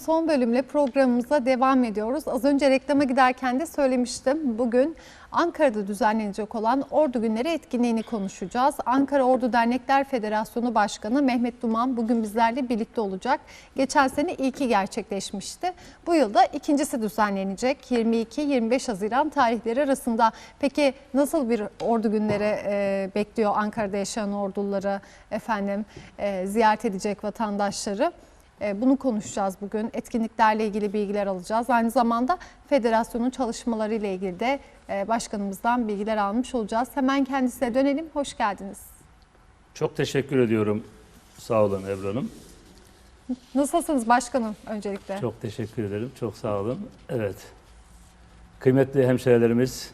Son bölümle programımıza devam ediyoruz. Az önce reklama giderken de söylemiştim. Bugün Ankara'da düzenlenecek olan Ordu Günleri etkinliğini konuşacağız. Ankara Ordu Dernekler Federasyonu Başkanı Mehmet Duman bugün bizlerle birlikte olacak. Geçen sene ilki gerçekleşmişti. Bu yılda ikincisi düzenlenecek. 22-25 Haziran tarihleri arasında. Peki nasıl bir Ordu Günleri e, bekliyor Ankara'da yaşayan orduları efendim e, ziyaret edecek vatandaşları? E, Bunu konuşacağız bugün. Etkinliklerle ilgili bilgiler alacağız. Aynı zamanda federasyonun çalışmaları ile ilgili de e, başkanımızdan bilgiler almış olacağız. Hemen kendisine dönelim. Hoş geldiniz. Çok teşekkür ediyorum. Sağ olun Ebru Hanım. Nasılsınız başkanım öncelikle? Çok teşekkür ederim. Çok sağ olun. Evet. Kıymetli hemşehrilerimiz,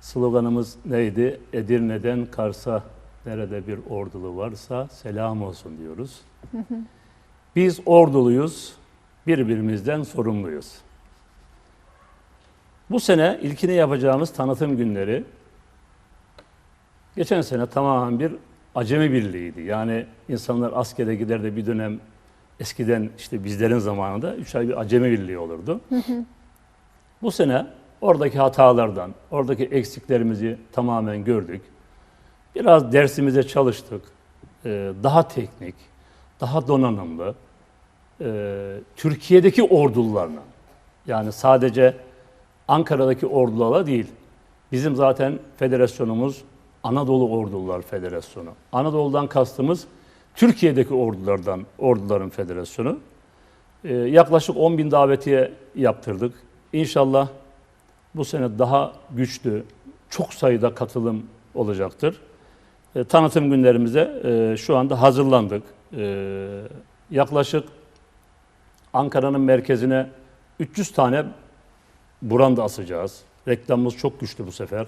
sloganımız neydi? Edirne'den Kars'a nerede bir ordulu varsa selam olsun diyoruz. Biz orduluyuz, birbirimizden sorumluyuz. Bu sene ilkini yapacağımız tanıtım günleri geçen sene tamamen bir acemi birliğiydi. Yani insanlar askere gider de bir dönem eskiden işte bizlerin zamanında üç ay bir acemi birliği olurdu. Bu sene oradaki hatalardan, oradaki eksiklerimizi tamamen gördük. Biraz dersimize çalıştık. Ee, daha teknik, daha donanımlı, e, Türkiye'deki ordularına, yani sadece Ankara'daki ordulara değil, bizim zaten federasyonumuz Anadolu Ordular Federasyonu. Anadolu'dan kastımız Türkiye'deki ordulardan, orduların federasyonu. Ee, yaklaşık 10 bin davetiye yaptırdık. İnşallah bu sene daha güçlü, çok sayıda katılım olacaktır. E, tanıtım günlerimize e, şu anda hazırlandık. E, yaklaşık Ankara'nın merkezine 300 tane branda asacağız. Reklamımız çok güçlü bu sefer.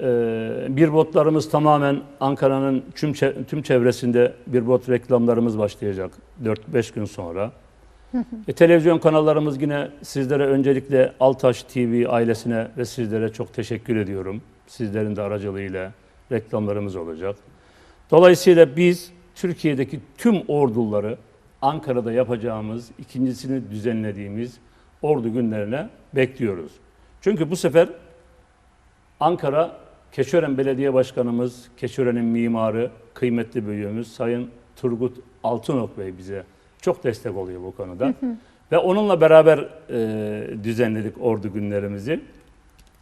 Ee, bir botlarımız tamamen Ankara'nın tüm, tüm çevresinde bir bot reklamlarımız başlayacak 4-5 gün sonra. e, televizyon kanallarımız yine sizlere öncelikle Altaş TV ailesine ve sizlere çok teşekkür ediyorum. Sizlerin de aracılığıyla reklamlarımız olacak. Dolayısıyla biz Türkiye'deki tüm orduları Ankara'da yapacağımız, ikincisini düzenlediğimiz ordu günlerine bekliyoruz. Çünkü bu sefer Ankara Keçiören Belediye Başkanımız, Keçiören'in mimarı, kıymetli büyüğümüz Sayın Turgut Altınok Bey bize çok destek oluyor bu konuda. Ve onunla beraber e, düzenledik ordu günlerimizi.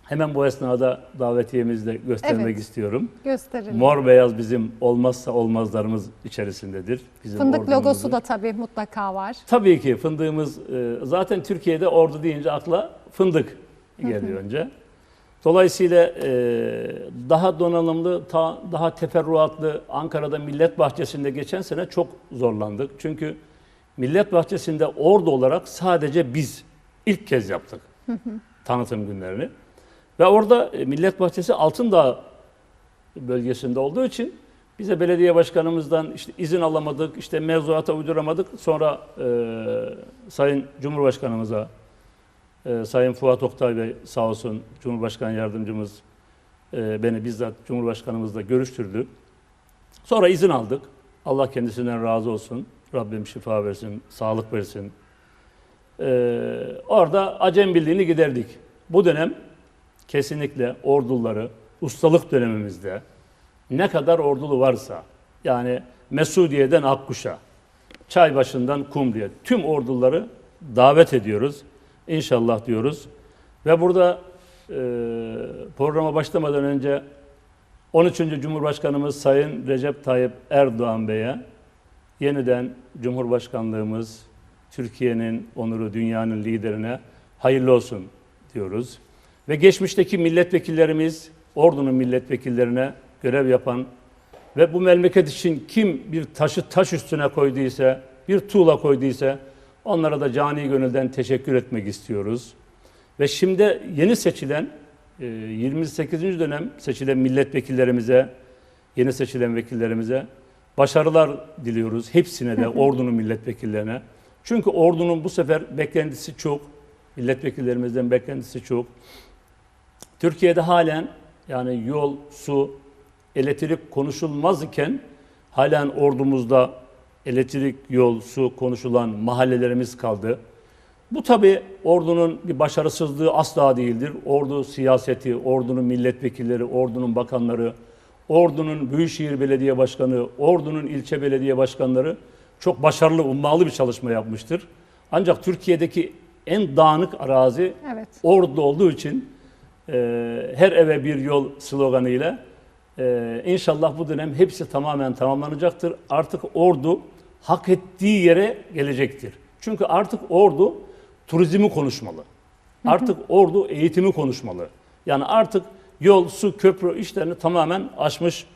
Hemen bu esnada davetiyemizi de göstermek Evet. istiyorum. Gösterelim. Mor beyaz bizim olmazsa olmazlarımız içerisindedir. Bizim Fındık logosu da tabii mutlaka var. Tabii ki fındığımız e, zaten Türkiye'de ordu deyince akla fındık geliyor önce. Dolayısıyla e, daha donanımlı, daha teferruatlı Ankara'da Millet Bahçesi'nde geçen sene çok zorlandık. Çünkü Millet Bahçesi'nde ordu olarak sadece biz ilk kez yaptık tanıtım günlerini. Ve orada e, Millet Bahçesi Altındağ bölgesinde olduğu için bize belediye başkanımızdan işte izin alamadık, işte mevzuata uyduramadık. Sonra e, Sayın Cumhurbaşkanımıza, e, Sayın Fuat Oktay Bey sağ olsun Cumhurbaşkanı yardımcımız e, beni bizzat Cumhurbaşkanımızla görüştürdü. Sonra izin aldık. Allah kendisinden razı olsun. Rabbim şifa versin, sağlık versin. E, orada acem birliğini giderdik. Bu dönem kesinlikle orduları ustalık dönemimizde ne kadar ordulu varsa yani Mesudiye'den Akkuş'a, Çaybaşı'ndan Kumru'ya tüm orduları davet ediyoruz. İnşallah diyoruz. Ve burada e, programa başlamadan önce 13. Cumhurbaşkanımız Sayın Recep Tayyip Erdoğan Bey'e yeniden Cumhurbaşkanlığımız Türkiye'nin onuru, dünyanın liderine hayırlı olsun diyoruz. Ve geçmişteki milletvekillerimiz, ordunun milletvekillerine görev yapan ve bu memleket için kim bir taşı taş üstüne koyduysa bir tuğla koyduysa onlara da cani gönülden teşekkür etmek istiyoruz. Ve şimdi yeni seçilen e, 28. dönem seçilen milletvekillerimize, yeni seçilen vekillerimize başarılar diliyoruz. Hepsine de ordunun milletvekillerine. Çünkü ordunun bu sefer beklentisi çok. Milletvekillerimizden beklentisi çok. Türkiye'de halen yani yol, su, elektrik konuşulmaz iken halen ordumuzda elektrik, yol, su konuşulan mahallelerimiz kaldı. Bu tabi ordunun bir başarısızlığı asla değildir. Ordu siyaseti, ordunun milletvekilleri, ordunun bakanları, ordunun Büyükşehir Belediye Başkanı, ordunun ilçe belediye başkanları çok başarılı, ummalı bir çalışma yapmıştır. Ancak Türkiye'deki en dağınık arazi Evet. Ordu olduğu için her eve bir yol sloganıyla e, inşallah bu dönem hepsi tamamen tamamlanacaktır. Artık Ordu hak ettiği yere gelecektir. Çünkü artık Ordu turizmi konuşmalı. Artık Ordu eğitimi konuşmalı. Yani artık yol, su, köprü işlerini tamamen aşmış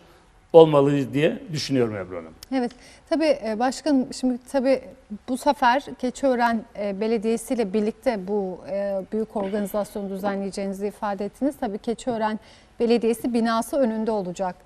olmalıyız diye düşünüyorum Ebru Hanım. Evet, tabii e, başkanım şimdi tabii bu sefer Keçiören e, Belediyesi ile birlikte bu e, büyük organizasyonu düzenleyeceğinizi ifade ettiniz. Tabii Keçiören Belediyesi binası önünde olacak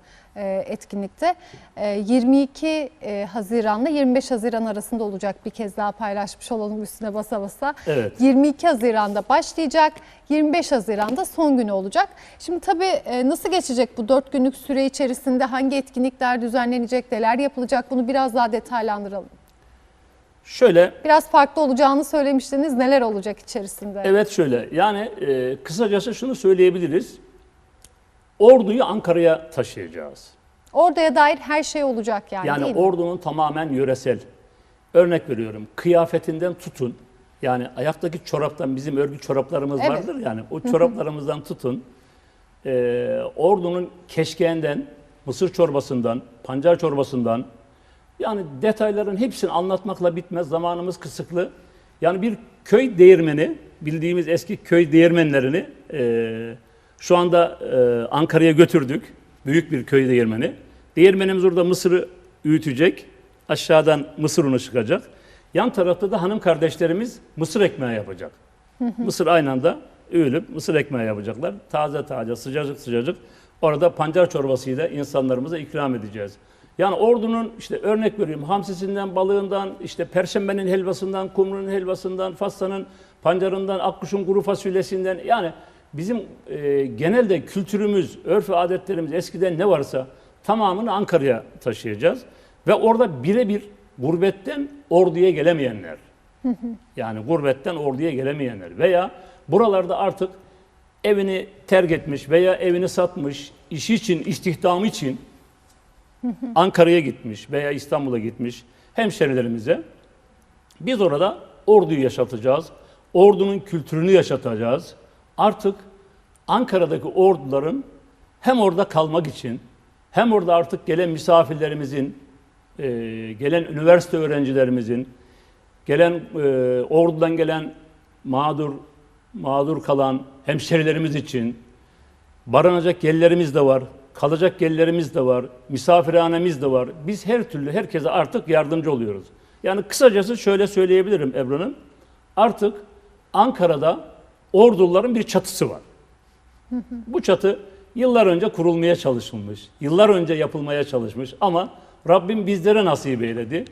etkinlikte. E, 22 e, Haziran'la 25 Haziran arasında olacak bir kez daha paylaşmış olalım üstüne basa basa. Evet. 22 Haziran'da başlayacak, 25 Haziran'da son günü olacak. Şimdi tabii e, nasıl geçecek bu 4 günlük süre içerisinde hangi etkinlikler düzenlenecek, neler yapılacak bunu biraz daha detaylandıralım. Şöyle Biraz farklı olacağını söylemiştiniz. Neler olacak içerisinde? Evet şöyle yani e, kısacası şunu söyleyebiliriz. Orduyu Ankara'ya taşıyacağız. Oraya dair her şey olacak yani, Yani değil mi? ordunun tamamen yöresel. Örnek veriyorum kıyafetinden tutun. Yani ayaktaki çoraptan bizim örgü çoraplarımız Evet. vardır yani o çoraplarımızdan tutun. E, ordunun keşkeğinden, mısır çorbasından, pancar çorbasından yani detayların hepsini anlatmakla bitmez. Zamanımız kısıtlı. Yani bir köy değirmeni, bildiğimiz eski köy değirmenlerini e, şu anda e, Ankara'ya götürdük. Büyük bir köy değirmeni. Değirmenimiz orada mısırı öğütecek. Aşağıdan mısır unu çıkacak. Yan tarafta da hanım kardeşlerimiz mısır ekmeği yapacak. mısır aynı anda öğülüp mısır ekmeği yapacaklar. Taze taze, sıcacık sıcacık. Orada pancar çorbasıyla insanlarımıza ikram edeceğiz. Yani ordunun işte örnek veriyorum hamsisinden, balığından, işte perşembenin helvasından, kumrunun helvasından, faslanın pancarından, akkuşun kuru fasulyesinden yani bizim e, genelde kültürümüz, örf ve adetlerimiz eskiden ne varsa tamamını Ankara'ya taşıyacağız. Ve orada birebir gurbetten orduya gelemeyenler, yani gurbetten orduya gelemeyenler veya buralarda artık evini terk etmiş veya evini satmış, işi için, istihdamı için Ankara'ya gitmiş veya İstanbul'a gitmiş hemşerilerimize biz orada orduyu yaşatacağız. Ordunun kültürünü yaşatacağız. Artık Ankara'daki orduların hem orada kalmak için hem orada artık gelen misafirlerimizin, e, gelen üniversite öğrencilerimizin, gelen e, ordudan gelen mağdur mağdur kalan hemşerilerimiz için barınacak yerlerimiz de var, kalacak yerlerimiz de var, misafirhanemiz de var. Biz her türlü herkese artık yardımcı oluyoruz. Yani kısacası şöyle söyleyebilirim Ebru'nun. Artık Ankara'da orduların bir çatısı var. Bu çatı yıllar önce kurulmaya çalışılmış, yıllar önce yapılmaya çalışmış ama Rabbim bizlere nasip eyledi.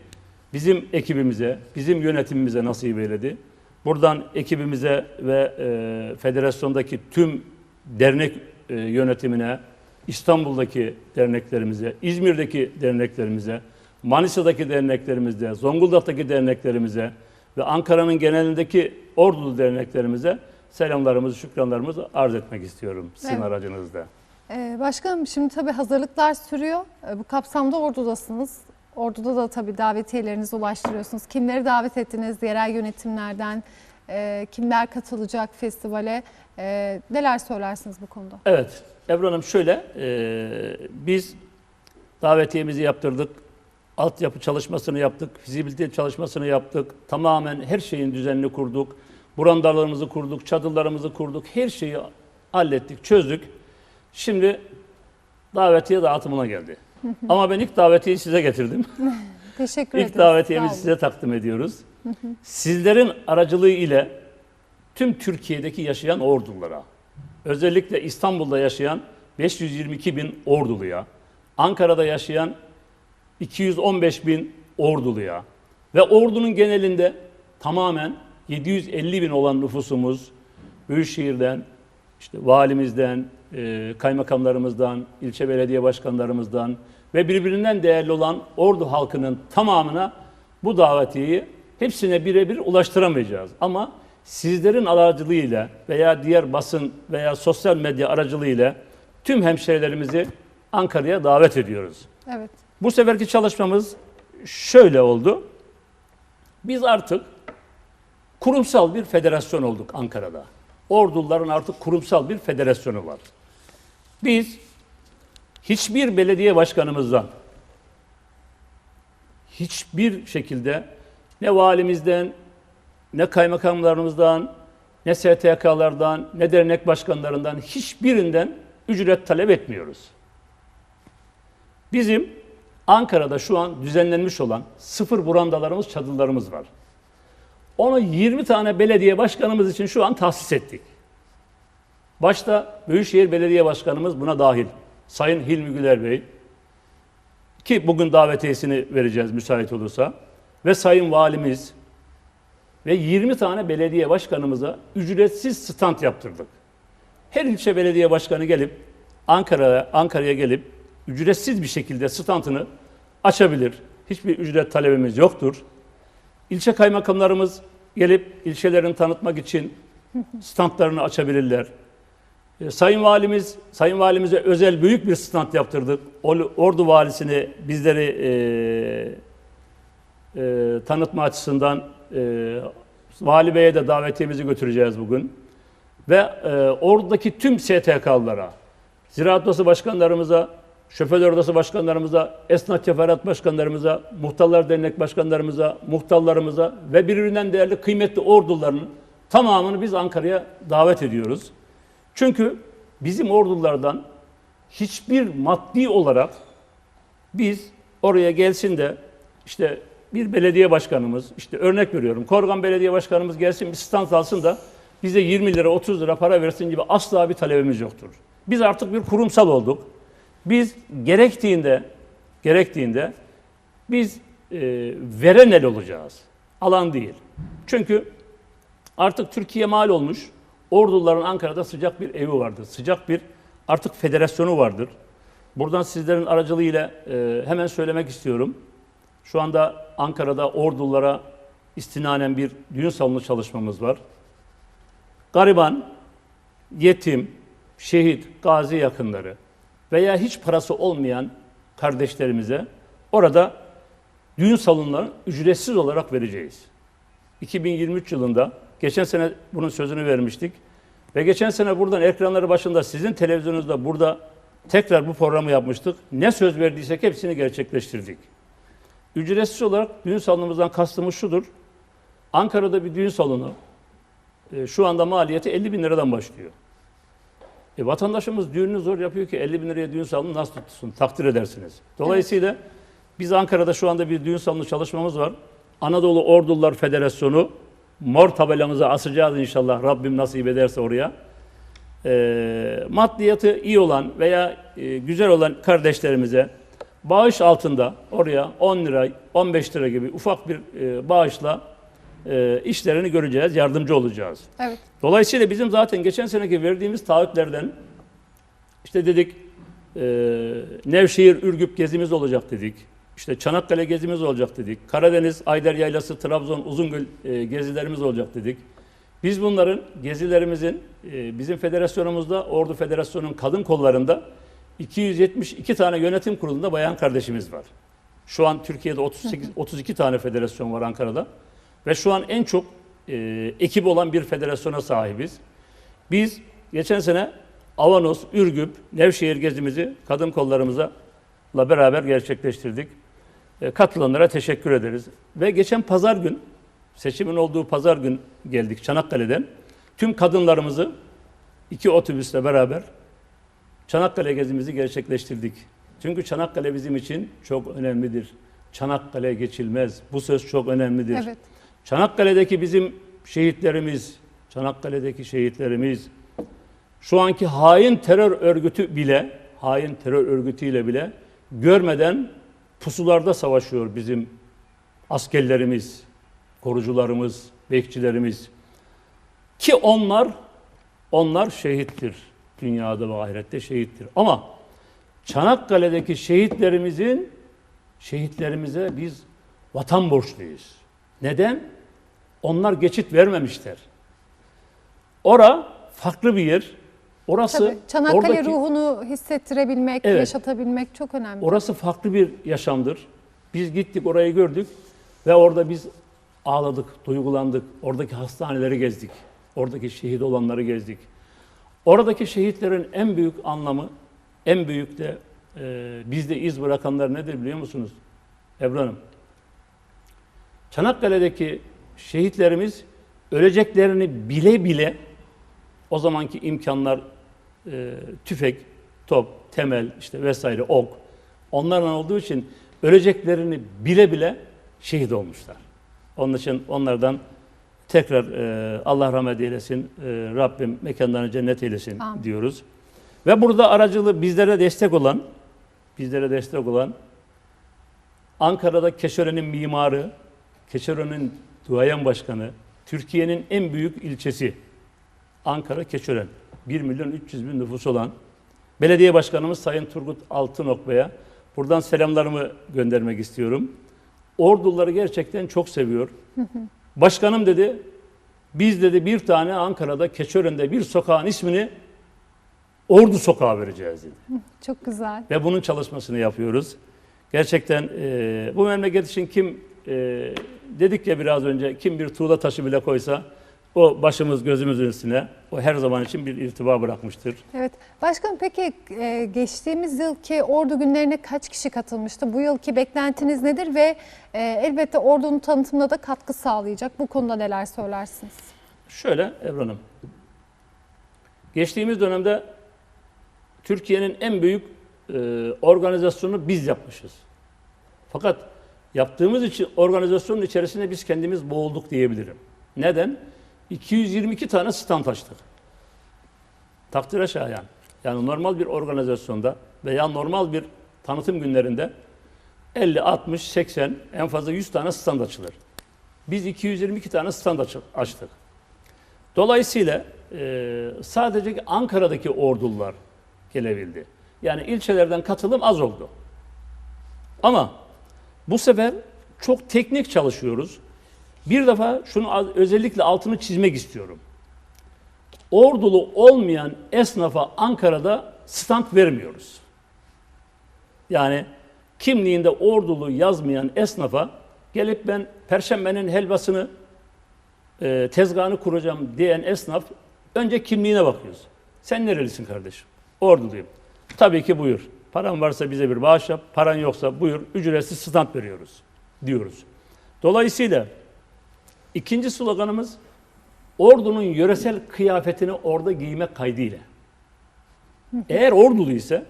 Bizim ekibimize, bizim yönetimimize nasip eyledi. Buradan ekibimize ve e, federasyondaki tüm dernek e, yönetimine, İstanbul'daki derneklerimize, İzmir'deki derneklerimize, Manisa'daki derneklerimize, Zonguldak'taki derneklerimize ve Ankara'nın genelindeki ordulu derneklerimize selamlarımızı, şükranlarımızı arz etmek istiyorum sizin Evet. aracınızda. Ee, başkanım şimdi tabii hazırlıklar sürüyor. Ee, bu kapsamda ordudasınız. Orduda da tabii davetiyelerinizi ulaştırıyorsunuz. Kimleri davet ettiniz yerel yönetimlerden? Ee, kimler katılacak festivale? Ee, neler söylersiniz bu konuda? Evet, Ebru Hanım şöyle, e, biz davetiyemizi yaptırdık, altyapı çalışmasını yaptık, fizibilite çalışmasını yaptık, tamamen her şeyin düzenini kurduk, burandalarımızı kurduk, çadırlarımızı kurduk, her şeyi hallettik, çözdük. Şimdi davetiye dağıtımına geldi. Ama ben ilk davetiyeyi size getirdim. Teşekkür ederiz. İlk davetiyemizi size takdim ediyoruz. Sizlerin aracılığı ile tüm Türkiye'deki yaşayan ordulara, özellikle İstanbul'da yaşayan 522 bin orduluya, Ankara'da yaşayan 215 bin orduluya ve ordunun genelinde tamamen 750 bin olan nüfusumuz Büyükşehir'den, işte valimizden, e, kaymakamlarımızdan, ilçe belediye başkanlarımızdan ve birbirinden değerli olan ordu halkının tamamına bu davetiyeyi hepsine birebir ulaştıramayacağız. Ama sizlerin aracılığıyla veya diğer basın veya sosyal medya aracılığıyla tüm hemşehrilerimizi Ankara'ya davet ediyoruz. Evet. Bu seferki çalışmamız şöyle oldu. Biz artık kurumsal bir federasyon olduk Ankara'da. Orduların artık kurumsal bir federasyonu var. Biz hiçbir belediye başkanımızdan hiçbir şekilde ne valimizden, ne kaymakamlarımızdan, ne STK'lardan, ne dernek başkanlarından hiçbirinden ücret talep etmiyoruz. Bizim Ankara'da şu an düzenlenmiş olan sıfır burandalarımız, çadırlarımız var. Onu 20 tane belediye başkanımız için şu an tahsis ettik. Başta Büyükşehir Belediye Başkanımız buna dahil. Sayın Hilmi Güler Bey ki bugün davetiyesini vereceğiz müsait olursa ve Sayın Valimiz ve 20 tane belediye başkanımıza ücretsiz stand yaptırdık. Her ilçe belediye başkanı gelip Ankara'ya Ankara'ya gelip ücretsiz bir şekilde standını açabilir. Hiçbir ücret talebimiz yoktur. İlçe kaymakamlarımız gelip ilçelerini tanıtmak için standlarını açabilirler. E, Sayın Valimiz, Sayın Valimize özel büyük bir stand yaptırdık. Ordu Valisi'ni bizleri e, e, tanıtma açısından e, Vali Bey'e de davetiyemizi götüreceğiz bugün. Ve e, oradaki tüm STK'lara, Ziraat Odası başkanlarımıza, Şoför Odası başkanlarımıza, Esnaf Teferruat başkanlarımıza, Muhtarlar Dernek başkanlarımıza, muhtarlarımıza ve birbirinden değerli kıymetli orduların tamamını biz Ankara'ya davet ediyoruz. Çünkü bizim ordulardan hiçbir maddi olarak biz oraya gelsin de işte bir belediye başkanımız, işte örnek veriyorum Korgan Belediye Başkanımız gelsin bir stand alsın da bize 20 lira 30 lira para versin gibi asla bir talebimiz yoktur. Biz artık bir kurumsal olduk. Biz gerektiğinde gerektiğinde biz e, veren el olacağız. Alan değil. Çünkü artık Türkiye mal olmuş. Orduların Ankara'da sıcak bir evi vardır. Sıcak bir artık federasyonu vardır. Buradan sizlerin aracılığıyla e, hemen söylemek istiyorum. Şu anda Ankara'da ordulara istinanen bir düğün salonu çalışmamız var. Gariban, yetim, şehit, gazi yakınları veya hiç parası olmayan kardeşlerimize orada düğün salonlarını ücretsiz olarak vereceğiz. 2023 yılında geçen sene bunun sözünü vermiştik. Ve geçen sene buradan ekranları başında sizin televizyonunuzda burada tekrar bu programı yapmıştık. Ne söz verdiysek hepsini gerçekleştirdik. Ücretsiz olarak düğün salonumuzdan kastımız şudur. Ankara'da bir düğün salonu e, şu anda maliyeti 50 bin liradan başlıyor. E, vatandaşımız düğününü zor yapıyor ki 50 bin liraya düğün salonu nasıl tutsun? Takdir edersiniz. Dolayısıyla biz Ankara'da şu anda bir düğün salonu çalışmamız var. Anadolu Ordular Federasyonu mor tabelamızı asacağız inşallah Rabbim nasip ederse oraya. E, maddiyatı iyi olan veya e, güzel olan kardeşlerimize bağış altında oraya 10 lira, 15 lira gibi ufak bir e, bağışla e, işlerini göreceğiz, yardımcı olacağız. Evet. Dolayısıyla bizim zaten geçen seneki verdiğimiz taahhütlerden işte dedik e, Nevşehir Ürgüp gezimiz olacak dedik. İşte Çanakkale gezimiz olacak dedik. Karadeniz, Ayder Yaylası, Trabzon, Uzungöl e, gezilerimiz olacak dedik. Biz bunların gezilerimizin e, bizim federasyonumuzda, Ordu Federasyonu'nun kadın kollarında 272 tane yönetim kurulunda bayan kardeşimiz var. Şu an Türkiye'de 38, 32 tane federasyon var Ankara'da. Ve şu an en çok e, ekip olan bir federasyona sahibiz. Biz geçen sene Avanos, Ürgüp, Nevşehir gezimizi kadın kollarımıza la beraber gerçekleştirdik. E, katılanlara teşekkür ederiz. Ve geçen pazar gün, seçimin olduğu pazar gün geldik Çanakkale'den. Tüm kadınlarımızı iki otobüsle beraber Çanakkale gezimizi gerçekleştirdik. Çünkü Çanakkale bizim için çok önemlidir. Çanakkale geçilmez. Bu söz çok önemlidir. Evet. Çanakkale'deki bizim şehitlerimiz, Çanakkale'deki şehitlerimiz şu anki hain terör örgütü bile, hain terör örgütüyle bile görmeden pusularda savaşıyor bizim askerlerimiz, korucularımız, bekçilerimiz. Ki onlar, onlar şehittir. Dünyada ve ahirette şehittir. Ama Çanakkale'deki şehitlerimizin, şehitlerimize biz vatan borçluyuz. Neden? Onlar geçit vermemişler. Ora farklı bir yer. Orası Tabii. Çanakkale oradaki- ruhunu hissettirebilmek, Evet. yaşatabilmek çok önemli. Orası farklı bir yaşamdır. Biz gittik orayı gördük ve orada biz ağladık, duygulandık. Oradaki hastaneleri gezdik. Oradaki şehit olanları gezdik. Oradaki şehitlerin en büyük anlamı, en büyük de e, bizde iz bırakanlar nedir biliyor musunuz? Ebru Hanım. Çanakkale'deki şehitlerimiz öleceklerini bile bile o zamanki imkanlar e, tüfek, top, temel işte vesaire ok onlarla olduğu için öleceklerini bile bile şehit olmuşlar. Onun için onlardan tekrar e, Allah rahmet eylesin, e, Rabbim mekanlarını cennet eylesin Amin. diyoruz. Ve burada aracılığı bizlere destek olan, bizlere destek olan Ankara'da Keşören'in mimarı, Keşören'in duayen başkanı, Türkiye'nin en büyük ilçesi Ankara Keçören. 1 milyon 300 bin nüfus olan belediye başkanımız Sayın Turgut Altınok Bey'e buradan selamlarımı göndermek istiyorum. Orduları gerçekten çok seviyor. Başkanım dedi, biz dedi bir tane Ankara'da Keçören'de bir sokağın ismini Ordu Sokağı vereceğiz dedi. Çok güzel. Ve bunun çalışmasını yapıyoruz. Gerçekten e, bu memleket için kim e, dedik ya biraz önce kim bir tuğla taşı bile koysa o başımız gözümüzün üstüne o her zaman için bir irtiba bırakmıştır. Evet. Başkanım peki e, geçtiğimiz yılki ordu günlerine kaç kişi katılmıştı? Bu yılki beklentiniz nedir ve e, elbette ordunun tanıtımına da katkı sağlayacak. Bu konuda neler söylersiniz? Şöyle Ebru Hanım. Geçtiğimiz dönemde Türkiye'nin en büyük e, organizasyonunu biz yapmışız. Fakat yaptığımız için organizasyonun içerisinde biz kendimiz boğulduk diyebilirim. Neden? 222 tane stand açtık. Takdire şayan. Yani normal bir organizasyonda veya normal bir tanıtım günlerinde 50, 60, 80 en fazla 100 tane stand açılır. Biz 222 tane stand açtık. Dolayısıyla e, sadece Ankara'daki ordular gelebildi. Yani ilçelerden katılım az oldu. Ama bu sefer çok teknik çalışıyoruz. Bir defa şunu özellikle altını çizmek istiyorum. Ordulu olmayan esnafa Ankara'da stand vermiyoruz. Yani kimliğinde ordulu yazmayan esnafa gelip ben perşembenin helvasını e, tezgahını kuracağım diyen esnaf önce kimliğine bakıyoruz. Sen nerelisin kardeşim? Orduluyum. Tabii ki buyur. Paran varsa bize bir bağış yap, paran yoksa buyur, ücretsiz stand veriyoruz diyoruz. Dolayısıyla ikinci sloganımız ordunun yöresel kıyafetini orada giymek kaydıyla. Eğer ordulu ise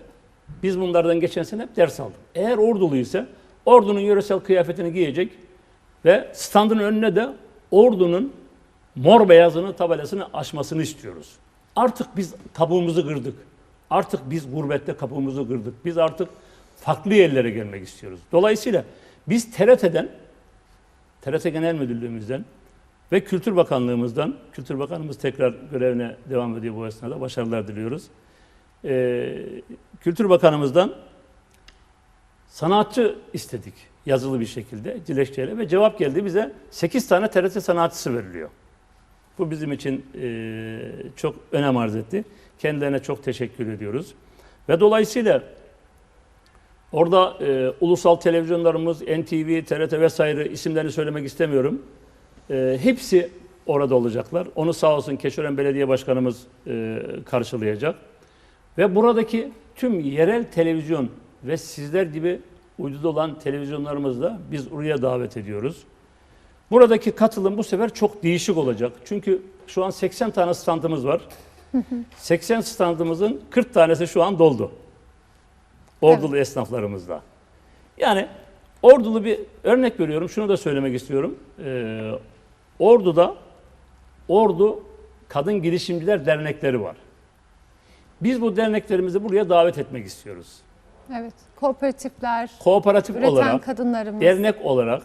biz bunlardan geçen sene hep ders aldık. Eğer ordulu ise ordunun yöresel kıyafetini giyecek ve standın önüne de ordunun mor beyazını tabelasını açmasını istiyoruz. Artık biz tabuğumuzu kırdık. Artık biz gurbette kabuğumuzu kırdık. Biz artık farklı yerlere gelmek istiyoruz. Dolayısıyla biz TRT'den, TRT Genel Müdürlüğümüzden ve Kültür Bakanlığımızdan, Kültür Bakanımız tekrar görevine devam ediyor bu esnada, başarılar diliyoruz. Ee, Kültür Bakanımızdan sanatçı istedik yazılı bir şekilde dilekçeyle ve cevap geldi bize 8 tane TRT sanatçısı veriliyor. Bu bizim için e, çok önem arz etti. Kendilerine çok teşekkür ediyoruz. Ve dolayısıyla orada e, ulusal televizyonlarımız, NTV, TRT vesaire isimlerini söylemek istemiyorum. E, hepsi orada olacaklar. Onu sağ olsun Keşören Belediye Başkanımız e, karşılayacak. Ve buradaki tüm yerel televizyon ve sizler gibi uyduda olan televizyonlarımızı da biz oraya davet ediyoruz. Buradaki katılım bu sefer çok değişik olacak. Çünkü şu an 80 tane standımız var. 80 standımızın 40 tanesi şu an doldu. Ordulu esnaflarımızda. Yani Ordulu bir örnek veriyorum. Şunu da söylemek istiyorum. Ee, Ordu'da Ordu Kadın Girişimciler Dernekleri var. Biz bu derneklerimizi buraya davet etmek istiyoruz. Evet. Kooperatifler, Kooperatif üreten olarak, kadınlarımız. dernek olarak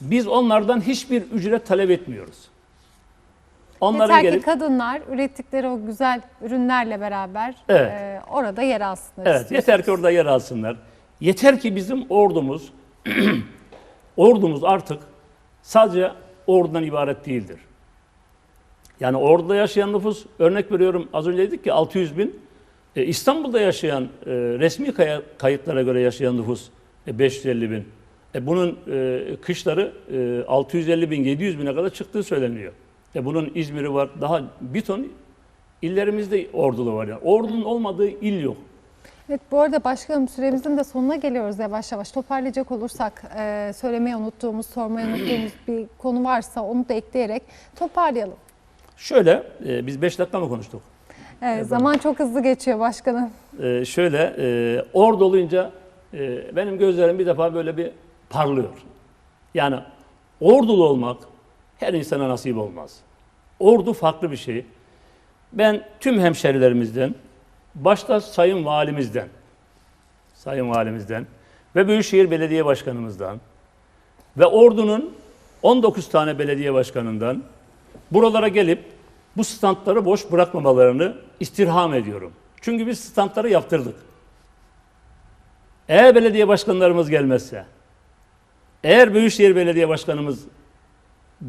biz onlardan hiçbir ücret talep etmiyoruz. Onların Yeter ki gelip kadınlar ürettikleri o güzel ürünlerle beraber Evet. e, orada yer alsınlar. Evet, istiyorsunuz. yeter ki orada yer alsınlar. Yeter ki bizim ordumuz, ordumuz artık sadece ordudan ibaret değildir. Yani orduda yaşayan nüfus, örnek veriyorum az önce dedik ki 600 bin, E, İstanbul'da yaşayan, e, resmi kaya- kayıtlara göre yaşayan nüfus e, 550 bin. E, bunun e, kışları e, 650 bin, 700 bine kadar çıktığı söyleniyor. E, bunun İzmir'i var, daha bir ton illerimizde ordulu var. Yani. Ordunun olmadığı il yok. Evet bu arada başkanım süremizin de sonuna geliyoruz yavaş yavaş. Toparlayacak olursak e, söylemeyi unuttuğumuz, sormayı unuttuğumuz bir konu varsa onu da ekleyerek toparlayalım. Şöyle, e, biz 5 dakika mı konuştuk? Evet, zaman çok hızlı geçiyor başkanım. E, şöyle, e, orada olunca e, benim gözlerim bir defa böyle bir parlıyor. Yani ordulu olmak her insana nasip olmaz. Ordu farklı bir şey. Ben tüm hemşerilerimizden, başta Sayın Valimizden, Sayın Valimizden ve Büyükşehir Belediye Başkanımızdan ve Ordu'nun 19 tane belediye başkanından buralara gelip bu standları boş bırakmamalarını istirham ediyorum. Çünkü biz standları yaptırdık. Eğer belediye başkanlarımız gelmezse, eğer Büyükşehir Belediye Başkanımız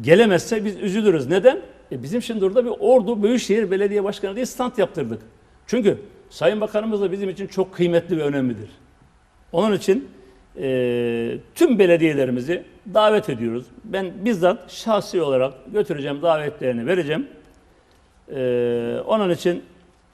gelemezse biz üzülürüz. Neden? E bizim şimdi orada bir Ordu Büyükşehir Belediye Başkanı diye stand yaptırdık. Çünkü Sayın Bakanımız da bizim için çok kıymetli ve önemlidir. Onun için e, tüm belediyelerimizi davet ediyoruz. Ben bizzat şahsi olarak götüreceğim, davetlerini vereceğim. E, onun için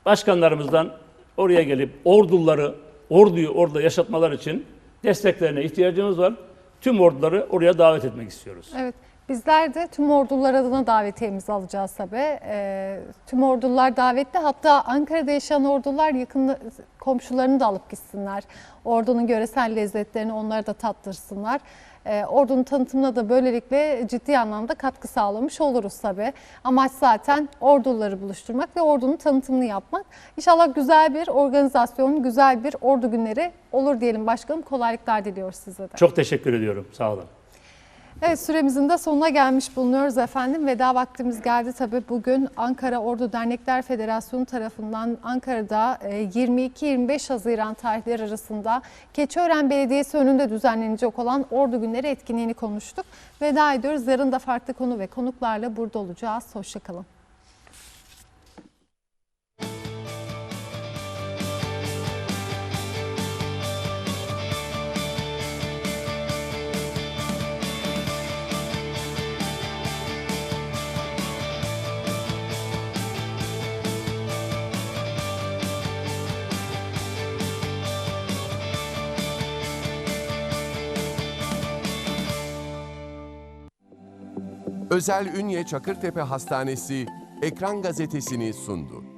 başkanlarımızdan oraya gelip orduları, orduyu orada yaşatmalar için desteklerine ihtiyacımız var. Tüm orduları oraya davet etmek istiyoruz. Evet. Bizler de tüm ordular adına davetiyemizi alacağız tabii. Ee, tüm ordular davetli. Hatta Ankara'da yaşayan ordular yakın komşularını da alıp gitsinler. Ordunun göresel lezzetlerini onlara da tattırsınlar. Ee, ordunun tanıtımına da böylelikle ciddi anlamda katkı sağlamış oluruz tabii. Amaç zaten orduları buluşturmak ve ordunun tanıtımını yapmak. İnşallah güzel bir organizasyon, güzel bir ordu günleri olur diyelim başkanım. Kolaylıklar diliyoruz size de. Çok teşekkür ediyorum. Sağ olun. Evet süremizin de sonuna gelmiş bulunuyoruz efendim. Veda vaktimiz geldi tabii. Bugün Ankara Ordu Dernekler Federasyonu tarafından Ankara'da e, 22-25 Haziran tarihleri arasında Keçiören Belediyesi önünde düzenlenecek olan Ordu Günleri etkinliğini konuştuk. Veda ediyoruz. Yarın da farklı konu ve konuklarla burada olacağız. Hoşçakalın. Özel Ünye Çakırtepe Hastanesi Ekran Gazetesi'ni sundu.